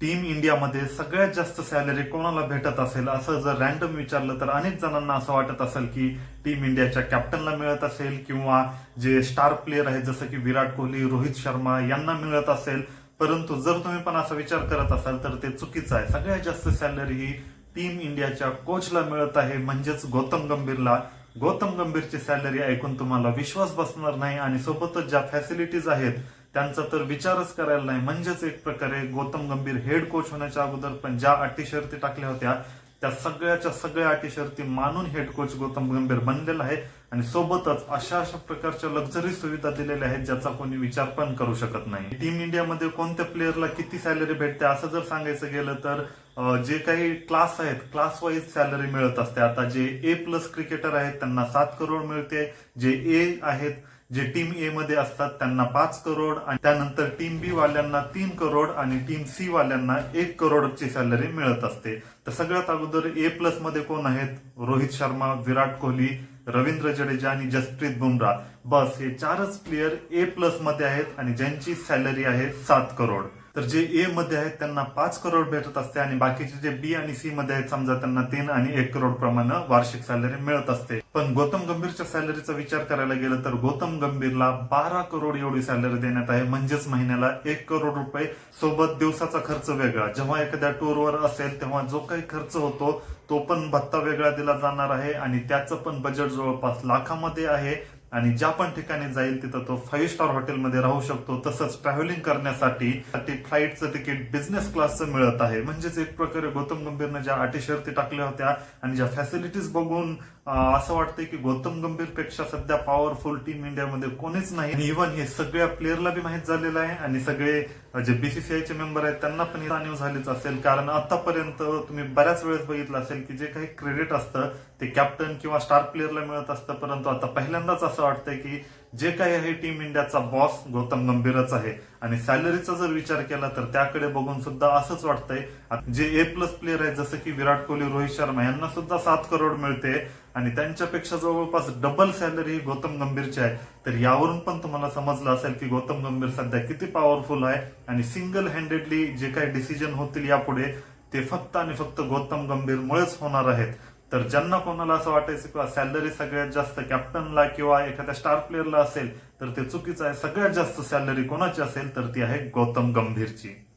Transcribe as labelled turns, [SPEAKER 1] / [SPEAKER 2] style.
[SPEAKER 1] Team इंडियामध्ये सगळ्यात जास्त सॅलरी कोणाला भेटत असेल असं जर रॅन्डम विचारलं तर अनेक जणांना असं वाटत असेल की टीम इंडियाच्या कॅप्टनला मिळत असेल किंवा जे स्टार प्लेयर आहेत जसं की विराट कोहली रोहित शर्मा यांना मिळत असेल. परंतु जर तुम्ही पण असा विचार करत असाल तर ते चुकीचं आहे. सगळ्यात जास्त सॅलरी ही टीम इंडियाच्या कोचला मिळत आहे म्हणजेच गौतम गंभीरला. गौतम गंभीरची सॅलरी ऐकून तुम्हाला विश्वास बसणार नाही आणि सोबतच ज्या फॅसिलिटीज आहेत त्यांचा तर विचारच करायला नाही. म्हणजेच एक प्रकारे गौतम गंभीर हेड कोच होण्याच्या अगोदर पण ज्या अटी शर्ती टाकल्या होत्या त्या सगळ्याच्या सगळ्या अटी शर्ती मानून हेड कोच गौतम गंभीर बनलेला आहे आणि सोबतच अशा अशा प्रकारच्या लक्झरी सुविधा दिलेल्या आहेत ज्याचा कोणी विचार पण करू शकत नाही. टीम इंडियामध्ये कोणत्या प्लेअरला किती सॅलरी भेटते असं जर सांगायचं गेलं तर जे काही क्लास आहेत क्लास वाईज सॅलरी मिळत असते. आता जे ए प्लस क्रिकेटर आहेत त्यांना सात करोड मिळते. जे ए आहेत जे टीम ए मध्ये असतात त्यांना पाच करोड आणि त्यानंतर टीम बी वाल्यांना तीन करोड आणि टीम सी वाल्यांना एक करोडची सॅलरी मिळत असते. तर सगळ्यात अगोदर ए प्लसमध्ये कोण आहेत? रोहित शर्मा विराट कोहली रवींद्र जडेजा आणि जसप्रीत बुमराह. बस हे चारच प्लेयर ए प्लसमध्ये आहेत आणि ज्यांची सॅलरी आहे सात करोड. तर जे ए मध्ये आहेत त्यांना पाच करोड भेटत असते आणि बाकीचे जे बी आणि सी मध्ये आहेत समजा त्यांना तीन आणि एक करोड प्रमाणे वार्षिक सॅलरी मिळत असते. पण गौतम गंभीरच्या सॅलरीचा विचार करायला गेलं तर गौतम गंभीरला बारा करोड एवढी सॅलरी देण्यात आहे. म्हणजेच महिन्याला एक करोड रुपये सोबत दिवसाचा खर्च वेगळा. जेव्हा एखाद्या टूरवर असेल तेव्हा जो काही खर्च होतो तो पण भत्ता वेगळा दिला जाणार आहे आणि त्याचं पण बजेट जवळपास लाखामध्ये आहे. आणि ज्या पण ठिकाणी जाईल तिथं तो फाईव्ह स्टार हॉटेलमध्ये राहू शकतो. तसंच ट्रॅव्हलिंग करण्यासाठी फ्लाईटचं तिकीट बिझनेस क्लासचं मिळत आहे. म्हणजेच एक प्रकारे गौतम गंभीरनं ज्या अटी शर्ती टाकल्या होत्या आणि ज्या फॅसिलिटीज बघून असं वाटतंय की गौतम गंभीरपेक्षा सध्या पॉवरफुल टीम इंडियामध्ये कोणीच नाही. आणि इव्हन हे सगळ्या प्लेअरला बी माहीत झालेलं आहे आणि सगळे जे बीसीसीआयचे मेंबर आहेत त्यांना पण ही जाणीव झालीच असेल. कारण आतापर्यंत तुम्ही बऱ्याच वेळेस बघितलं असेल की जे काही क्रेडिट असतं ते कॅप्टन किंवा स्टार प्लेअरला मिळत असतं. परंतु आता पहिल्यांदाच असं वाटतंय की जे काही आहे टीम इंडियाचा बॉस गौतम गंभीरच आहे. आणि सॅलरीचा जर विचार केला तर त्याकडे बघून सुद्धा असंच वाटतंय. जे ए प्लस प्लेअर आहेत जसं की विराट कोहली रोहित शर्मा यांना सुद्धा सात करोड मिळते. आणि त्यांच्यापेक्षा जवळपास डबल सॅलरी ही गौतम गंभीरची आहे. तर यावरून पण तुम्हाला समजलं असेल की गौतम गंभीर सध्या किती पॉवरफुल आहे. आणि सिंगल हँडेडली जे काही डिसिजन होतील यापुढे ते फक्त आणि फक्त गौतम गंभीरमुळेच होणार आहेत. तर ज्यांना कोणाला असं वाटायचं किंवा सॅलरी सगळ्यात जास्त कॅप्टनला किंवा एखाद्या स्टार प्लेअरला असेल तर ते चुकीचं आहे. सगळ्यात जास्त सॅलरी कोणाची असेल तर ती आहे गौतम गंभीरची.